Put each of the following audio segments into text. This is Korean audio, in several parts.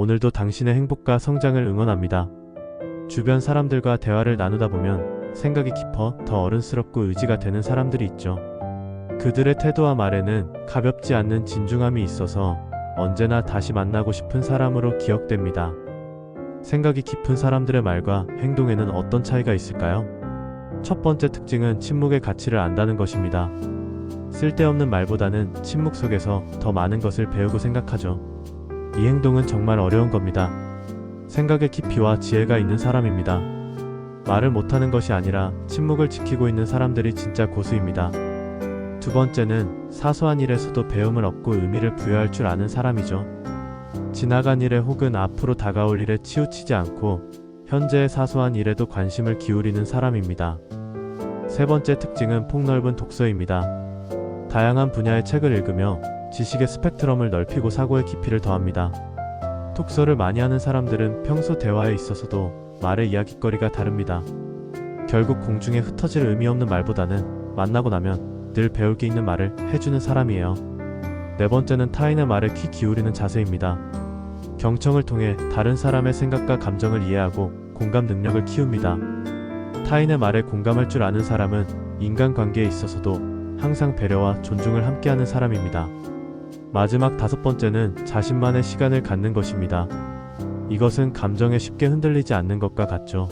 오늘도 당신의 행복과 성장을 응원합니다. 주변 사람들과 대화를 나누다 보면 생각이 깊어 더 어른스럽고 의지가 되는 사람들이 있죠. 그들의 태도와 말에는 가볍지 않는 진중함이 있어서 언제나 다시 만나고 싶은 사람으로 기억됩니다. 생각이 깊은 사람들의 말과 행동에는 어떤 차이가 있을까요? 첫 번째 특징은 침묵의 가치를 안다는 것입니다. 쓸데없는 말보다는 침묵 속에서 더 많은 것을 배우고 생각하죠. 이 행동은 정말 어려운 겁니다. 생각의 깊이와 지혜가 있는 사람입니다. 말을 못하는 것이 아니라 침묵을 지키고 있는 사람들이 진짜 고수입니다. 두 번째는 사소한 일에서도 배움을 얻고 의미를 부여할 줄 아는 사람이죠. 지나간 일에 혹은 앞으로 다가올 일에 치우치지 않고 현재의 사소한 일에도 관심을 기울이는 사람입니다. 세 번째 특징은 폭넓은 독서입니다. 다양한 분야의 책을 읽으며 지식의 스펙트럼을 넓히고 사고의 깊이를 더합니다. 독서를 많이 하는 사람들은 평소 대화에 있어서도 말의 이야깃거리가 다릅니다. 결국 공중에 흩어질 의미 없는 말보다는 만나고 나면 늘 배울 게 있는 말을 해주는 사람이에요. 네 번째는 타인의 말에 귀 기울이는 자세입니다. 경청을 통해 다른 사람의 생각과 감정을 이해하고 공감 능력을 키웁니다. 타인의 말에 공감할 줄 아는 사람은 인간관계에 있어서도 항상 배려와 존중을 함께하는 사람입니다. 마지막 다섯 번째는 자신만의 시간을 갖는 것입니다. 이것은 감정에 쉽게 흔들리지 않는 것과 같죠.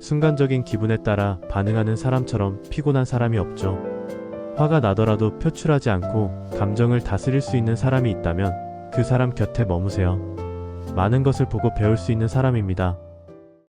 순간적인 기분에 따라 반응하는 사람처럼 피곤한 사람이 없죠. 화가 나더라도 표출하지 않고 감정을 다스릴 수 있는 사람이 있다면 그 사람 곁에 머무세요. 많은 것을 보고 배울 수 있는 사람입니다.